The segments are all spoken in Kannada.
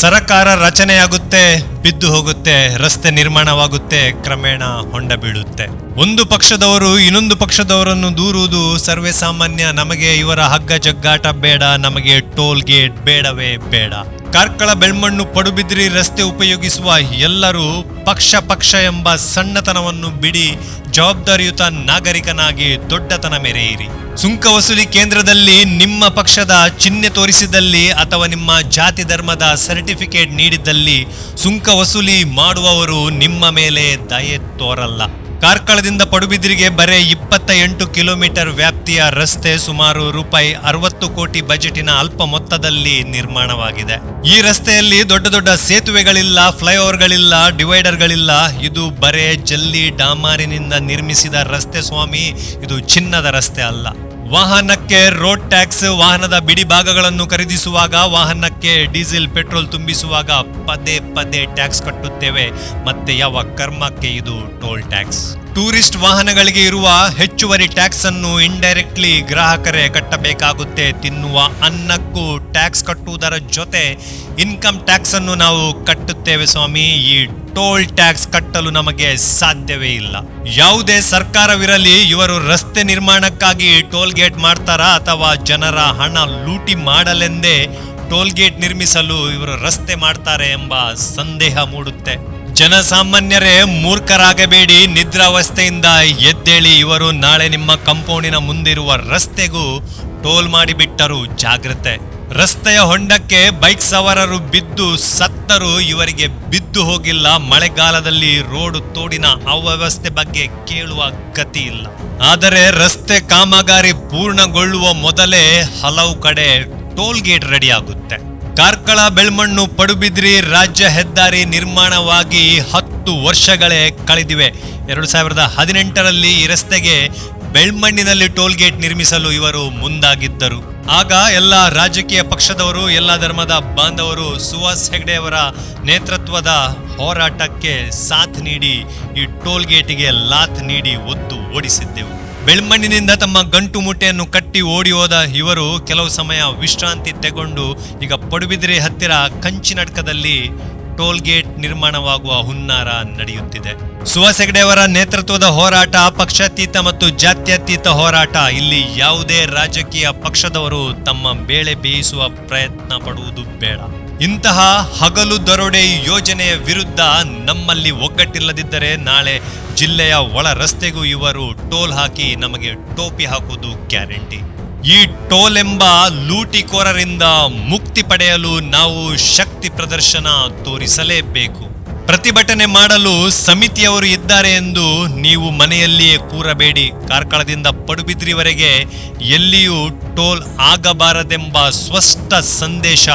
ಸರಕಾರ ರಚನೆಯಾಗುತ್ತೆ, ಬಿದ್ದು ಹೋಗುತ್ತೆ, ರಸ್ತೆ ನಿರ್ಮಾಣವಾಗುತ್ತೆ, ಕ್ರಮೇಣ ಹೊಂಡ ಬೀಳುತ್ತೆ. ಒಂದು ಪಕ್ಷದವರು ಇನ್ನೊಂದು ಪಕ್ಷದವರನ್ನು ದೂರುವುದು ಸರ್ವೇ ಸಾಮಾನ್ಯ, ನಮಗೆ ಇವರ ಹಗ್ಗ ಜಗ್ಗಾಟ ಬೇಡ, ನಮಗೆ ಟೋಲ್ ಗೇಟ್ ಬೇಡವೇ ಬೇಡ. ಕಾರ್ಕಳ ಬೆಳ್ಮಣ್ಣು ಪಡುಬಿದ್ರಿ ರಸ್ತೆ ಉಪಯೋಗಿಸುವ ಎಲ್ಲರೂ ಪಕ್ಷ ಪಕ್ಷ ಎಂಬ ಸಣ್ಣತನವನ್ನು ಬಿಡಿ ಜವಾಬ್ದಾರಿಯುತ ನಾಗರಿಕನಾಗಿ ದೊಡ್ಡತನ ಮೆರೆಯಿರಿ. ಸುಂಕ ವಸೂಲಿ ಕೇಂದ್ರದಲ್ಲಿ ನಿಮ್ಮ ಪಕ್ಷದ ಚಿಹ್ನೆ ತೋರಿಸಿದಲ್ಲಿ ಅಥವಾ ನಿಮ್ಮ ಜಾತಿ ಧರ್ಮದ ಸರ್ಟಿಫಿಕೇಟ್ ನೀಡಿದ್ದಲ್ಲಿ ಸುಂಕ ವಸೂಲಿ ಮಾಡುವವರು ನಿಮ್ಮ ಮೇಲೆ ದಯೆ ತೋರಲ್ಲ. ಕಾರ್ಕಳದಿಂದ ಪಡುಬಿದ್ರಿಗೆ ಬರೇ ಇಪ್ಪತ್ತ ಎಂಟು ಕಿಲೋಮೀಟರ್ ವ್ಯಾಪ್ತಿಯ ರಸ್ತೆ ಸುಮಾರು ರೂಪಾಯಿ ಅರವತ್ತು ಕೋಟಿ ಬಜೆಟಿನ ಅಲ್ಪ ಮೊತ್ತದಲ್ಲಿ ನಿರ್ಮಾಣವಾಗಿದೆ. ಈ ರಸ್ತೆಯಲ್ಲಿ ದೊಡ್ಡ ದೊಡ್ಡ ಸೇತುವೆಗಳಿಲ್ಲ, ಫ್ಲೈಓವರ್ಗಳಿಲ್ಲ, ಡಿವೈಡರ್ಗಳಿಲ್ಲ. ಇದು ಬರೇ ಜಲ್ಲಿ ಡಾಮಾರಿನಿಂದ ನಿರ್ಮಿಸಿದ ರಸ್ತೆ ಸ್ವಾಮಿ, ಇದು ಚಿನ್ನದ ರಸ್ತೆ ಅಲ್ಲ. ವಾಹನಕ್ಕೆ ರೋಡ್ ಟ್ಯಾಕ್ಸ್ ವಾಹನದ ಬಿಡಿ ಭಾಗಗಳನ್ನು ಖರೀದಿಸುವಾಗ ವಾಹನಕ್ಕೆ ಡೀಸೆಲ್, ಪೆಟ್ರೋಲ್ ತುಂಬಿಸುವಾಗ ಪದೇ ಪದೇ ಟ್ಯಾಕ್ಸ್ ಕಟ್ಟುತ್ತೇವೆ. ಮತ್ತೆ ಯಾವ ಕರ್ಮಕ್ಕೆ ಇದು ಟೋಲ್ ಟ್ಯಾಕ್ಸ್ ಟೂರಿಸ್ಟ್ ವಾಹನಗಳಿಗೆ ಇರುವ ಹೆಚ್ಚುವರಿ ಟ್ಯಾಕ್ಸ್ ಅನ್ನು ಇಂಡೈರೆಕ್ಟ್ಲಿ ಗ್ರಾಹಕರೇ ಕಟ್ಟಬೇಕಾಗುತ್ತೆ. ತಿನ್ನುವ ಅನ್ನಕ್ಕೂ ಟ್ಯಾಕ್ಸ್ ಕಟ್ಟುವುದರ ಜೊತೆ ಇನ್ಕಮ್ ಟ್ಯಾಕ್ಸ್ ಅನ್ನು ನಾವು ಕಟ್ಟುತ್ತೇವೆ ಸ್ವಾಮಿ. ಈ ಟೋಲ್ ಟ್ಯಾಕ್ಸ್ ಕಟ್ಟಲು ನಮಗೆ ಸಾಧ್ಯವೇ ಇಲ್ಲ. ಯಾವುದೇ ಸರ್ಕಾರವಿರಲಿ ಇವರು ರಸ್ತೆ ನಿರ್ಮಾಣಕ್ಕಾಗಿ ಟೋಲ್ ಗೇಟ್ ಮಾಡ್ತಾರಾ ಅಥವಾ ಜನರ ಹಣ ಲೂಟಿ ಮಾಡಲೆಂದೇ ಟೋಲ್ ಗೇಟ್ ನಿರ್ಮಿಸಲು ಇವರು ರಸ್ತೆ ಮಾಡ್ತಾರೆ ಎಂಬ ಸಂದೇಹ ಮೂಡುತ್ತೆ. ಜನಸಾಮಾನ್ಯರೇ ಮೂರ್ಖರಾಗಬೇಡಿ. ನಿದ್ರಾವಸ್ಥೆಯಿಂದ ಎದ್ದೇಳಿ ಇವರು ನಾಳೆ ನಿಮ್ಮ ಕಂಪೌಂಡಿನ ಮುಂದಿರುವ ರಸ್ತೆಗೂ ಟೋಲ್ ಮಾಡಿಬಿಟ್ಟರು ಜಾಗ್ರತೆ. ರಸ್ತೆಯ ಹೊಂಡಕ್ಕೆ ಬೈಕ್ ಸವಾರರು ಬಿದ್ದು ಸತ್ತರು ಇವರಿಗೆ ಬಿದ್ದು ಹೋಗಿಲ್ಲ. ಮಳೆಗಾಲದಲ್ಲಿ ರೋಡು ತೋಡಿನ ಅವ್ಯವಸ್ಥೆ ಬಗ್ಗೆ ಕೇಳುವ ಗತಿ ಇಲ್ಲ. ಆದರೆ ರಸ್ತೆ ಕಾಮಗಾರಿ ಪೂರ್ಣಗೊಳ್ಳುವ ಮೊದಲೇ ಹಲವು ಕಡೆ ಟೋಲ್ ಗೇಟ್ ರೆಡಿ ಆಗುತ್ತೆ ಕಾರ್ಕಳ, ಬೆಳ್ಮಣ್ಣು, ಪಡುಬಿದ್ರಿ ರಾಜ್ಯ ಹೆದ್ದಾರಿ ನಿರ್ಮಾಣವಾಗಿ ಹತ್ತು ವರ್ಷಗಳೇ ಕಳೆದಿವೆ. ಎರಡು ಸಾವಿರದ ಹದಿನೆಂಟರಲ್ಲಿ ಈ ರಸ್ತೆಗೆ ಬೆಳ್ಮಣ್ಣಿನಲ್ಲಿ ಟೋಲ್ ಗೇಟ್ ನಿರ್ಮಿಸಲು ಇವರು ಮುಂದಾಗಿದ್ದರು. ಆಗ ಎಲ್ಲ ರಾಜಕೀಯ ಪಕ್ಷದವರು, ಎಲ್ಲ ಧರ್ಮದ ಬಾಂಧವರು ಸುಹಾಸ್ ಹೆಗ್ಡೆಯವರ ನೇತೃತ್ವದ ಹೋರಾಟಕ್ಕೆ ಸಾಥ್ ನೀಡಿ, ಈ ಟೋಲ್ ಗೇಟಿಗೆ ಲಾತ್ ನೀಡಿ ಒದ್ದು ಓಡಿಸಿದ್ದೆವು. ಬೆಳ್ಮಣ್ಣಿನಿಂದ ತಮ್ಮ ಗಂಟು ಮುಟ್ಟೆಯನ್ನು ಕಟ್ಟಿ ಓಡಿ ಹೋದ ಇವರು ಕೆಲವು ಸಮಯ ವಿಶ್ರಾಂತಿ ತೆಗೊಂಡು ಈಗ ಪಡುಬಿದ್ರಿ ಹತ್ತಿರ ಕಂಚಿನಡ್ಕದಲ್ಲಿ ಟೋಲ್ ಗೇಟ್ ನಿರ್ಮಾಣವಾಗುವ ಹುನ್ನಾರ ನಡೆಯುತ್ತಿದೆ. ಅವರ ನೇತೃತ್ವದ ಹೋರಾಟ, ಪಕ್ಷಾತೀತ ಮತ್ತು ಜಾತ್ಯತೀತ ಹೋರಾಟ, ಇಲ್ಲಿ ಯಾವುದೇ ರಾಜಕೀಯ ಪಕ್ಷದವರು ತಮ್ಮ ಬೇಳೆ ಬೇಯಿಸುವ ಪ್ರಯತ್ನ ಪಡುವುದು ಬೇಡ. ಇಂತಹ ಹಗಲು ದರೋಡೆ ಯೋಜನೆಯ ವಿರುದ್ಧ ನಮ್ಮಲ್ಲಿ ಒಗ್ಗಟ್ಟಿಲ್ಲದಿದ್ದರೆ ನಾಳೆ ಜಿಲ್ಲೆಯ ಒಳ ರಸ್ತೆಗೂ ಇವರು ಟೋಲ್ ಹಾಕಿ ನಮಗೆ ಟೋಪಿ ಹಾಕುವುದು ಗ್ಯಾರಂಟಿ. ಈ ಟೋಲ್ ಎಂಬ ಲೂಟಿಕೋರರಿಂದ ಮುಕ್ತಿ ಪಡೆಯಲು ನಾವು ಶಕ್ತಿ ಪ್ರದರ್ಶನ ತೋರಿಸಲೇಬೇಕು. ಪ್ರತಿಭಟನೆ ಮಾಡಲು ಸಮಿತಿಯವರು ಇದ್ದಾರೆ ಎಂದು ನೀವು ಮನೆಯಲ್ಲಿಯೇ ಕೂರಬೇಡಿ. ಕಾರ್ಕಳದಿಂದ ಪಡುಬಿದ್ರಿವರೆಗೆ ಎಲ್ಲಿಯೂ ಟೋಲ್ ಆಗಬಾರದೆಂಬ ಸ್ಪಷ್ಟ ಸಂದೇಶ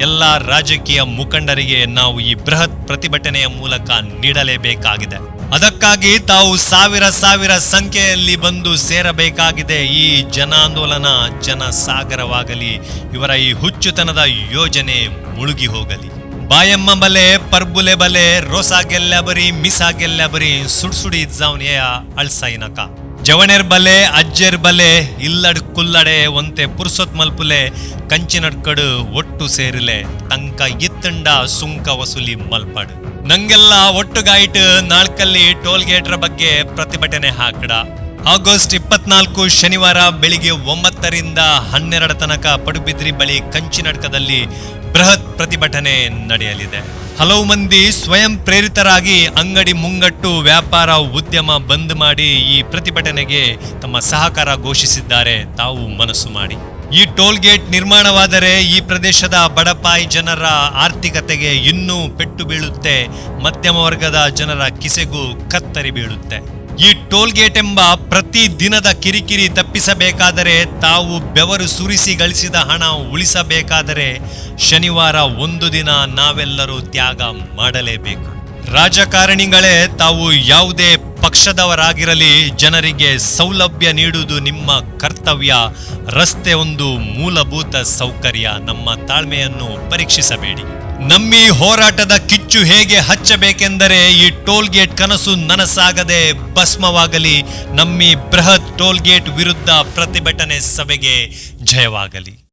ಎಲ್ಲ ರಾಜಕೀಯ ಮುಖಂಡರಿಗೆ ನಾವು ಈ ಬೃಹತ್ ಪ್ರತಿಭಟನೆಯ ಮೂಲಕ ನೀಡಲೇಬೇಕಾಗಿದೆ. ಅದಕ್ಕಾಗಿ ತಾವು ಸಾವಿರ ಸಾವಿರ ಸಂಖ್ಯೆಯಲ್ಲಿ ಬಂದು ಸೇರಬೇಕಾಗಿದೆ. ಈ ಜನಾಂದೋಲನ ಜನಸಾಗರವಾಗಲಿ, ಇವರ ಈ ಹುಚ್ಚುತನದ ಯೋಜನೆ ಮುಳುಗಿ ಹೋಗಲಿ. ಬಾಯಮ್ಮ ಬಲೆ, ಪರ್ಬುಲೆ ಬಲೆ, ರೋಸಾ ಗೆಲ್ಲಬರಿ ಮಿಸಾ ಗೆಲ್ಲಬರಿ ಸುಡ್ಸುಡಿ ಇದ್ದಾವನೆಯ ಅಳ್ಸಾಯಿನಕ ಜವಣೆರ್ ಬಲೆ, ಅಜ್ಜೆರ್ ಬಲೆ, ಇಲ್ಲಡ್ ಕುಲ್ಲಡೆ ಒಂತೆ ಪುರ್ಸೊತ್ ಮಲ್ಪುಲೆ, ಕಂಚಿನಡ್ಕಡು ಒಟ್ಟು ಸೇರಿಲೆ, ತಂಕ ಇತ್ತಂಡ ಸುಂಕ ವಸೂಲಿ ಮಲ್ಪಡು. ನಂಗೆಲ್ಲ ಒಟ್ಟುಗಾಯಿಟ್ ನಾಲ್ಕಲ್ಲಿ ಟೋಲ್ ಗೇಟ್ರ ಬಗ್ಗೆ ಪ್ರತಿಭಟನೆ ಹಾಕಡ. ಆಗಸ್ಟ್ ಇಪ್ಪತ್ನಾಲ್ಕು ಶನಿವಾರ ಬೆಳಿಗ್ಗೆ ಒಂಬತ್ತರಿಂದ ಹನ್ನೆರಡ ತನಕ ಪಡುಬಿದ್ರಿ ಬಳಿ ಕಂಚಿನಡ್ಕದಲ್ಲಿ ಬೃಹತ್ ಪ್ರತಿಭಟನೆ ನಡೆಯಲಿದೆ. ಹಲವು ಮಂದಿ ಸ್ವಯಂ ಪ್ರೇರಿತರಾಗಿ ಅಂಗಡಿ ಮುಂಗಟ್ಟು ವ್ಯಾಪಾರ ಉದ್ಯಮ ಬಂದ್ ಮಾಡಿ ಈ ಪ್ರತಿಭಟನೆಗೆ ತಮ್ಮ ಸಹಕಾರ ಘೋಷಿಸಿದ್ದಾರೆ ತಾವು ಮನಸ್ಸು ಮಾಡಿ. ಈ ಟೋಲ್ ಗೇಟ್ ನಿರ್ಮಾಣವಾದರೆ ಈ ಪ್ರದೇಶದ ಬಡಪಾಯಿ ಜನರ ಆರ್ಥಿಕತೆಗೆ ಇನ್ನೂ ಪೆಟ್ಟು ಬೀಳುತ್ತೆ. ಮಧ್ಯಮ ವರ್ಗದ ಜನರ ಕಿಸೆಗೂ ಕತ್ತರಿ ಬೀಳುತ್ತೆ. ಈ ಟೋಲ್ ಗೇಟ್ ಎಂಬ ಪ್ರತಿ ದಿನದ ಕಿರಿಕಿರಿ ತಪ್ಪಿಸಬೇಕಾದರೆ ತಾವು ಬೆವರು ಸುರಿಸಿ ಗಳಿಸಿದ ಹಣ ಉಳಿಸಬೇಕಾದರೆ ಶನಿವಾರ ಒಂದು ದಿನ ನಾವೆಲ್ಲರೂ ತ್ಯಾಗ ಮಾಡಲೇಬೇಕು. ರಾಜಕಾರಣಿಗಳೇ ತಾವು ಯಾವುದೇ ಪಕ್ಷದವರಾಗಿರಲಿ, ಜನರಿಗೆ ಸೌಲಭ್ಯ ನೀಡುವುದು ನಿಮ್ಮ ಕರ್ತವ್ಯ. ರಸ್ತೆ ಒಂದು ಮೂಲಭೂತ ಸೌಕರ್ಯ. ನಮ್ಮ ತಾಳ್ಮೆಯನ್ನು ಪರೀಕ್ಷಿಸಬೇಡಿ. ನಮ್ಮಿ ಹೋರಾಟದ ಕಿಚ್ಚು ಹೇಗೆ ಹಚ್ಚಬೇಕೆಂದರೆ, ಈ ಟೋಲ್ ಗೇಟ್ ಕನಸು ನನಸಾಗದೆ ಭಸ್ಮವಾಗಲಿ. ನಮ್ಮಿ ಬೃಹತ್ ಟೋಲ್ ಗೇಟ್ ವಿರುದ್ಧ ಪ್ರತಿಭಟನೆ ಸಭೆಗೆ ಜಯವಾಗಲಿ.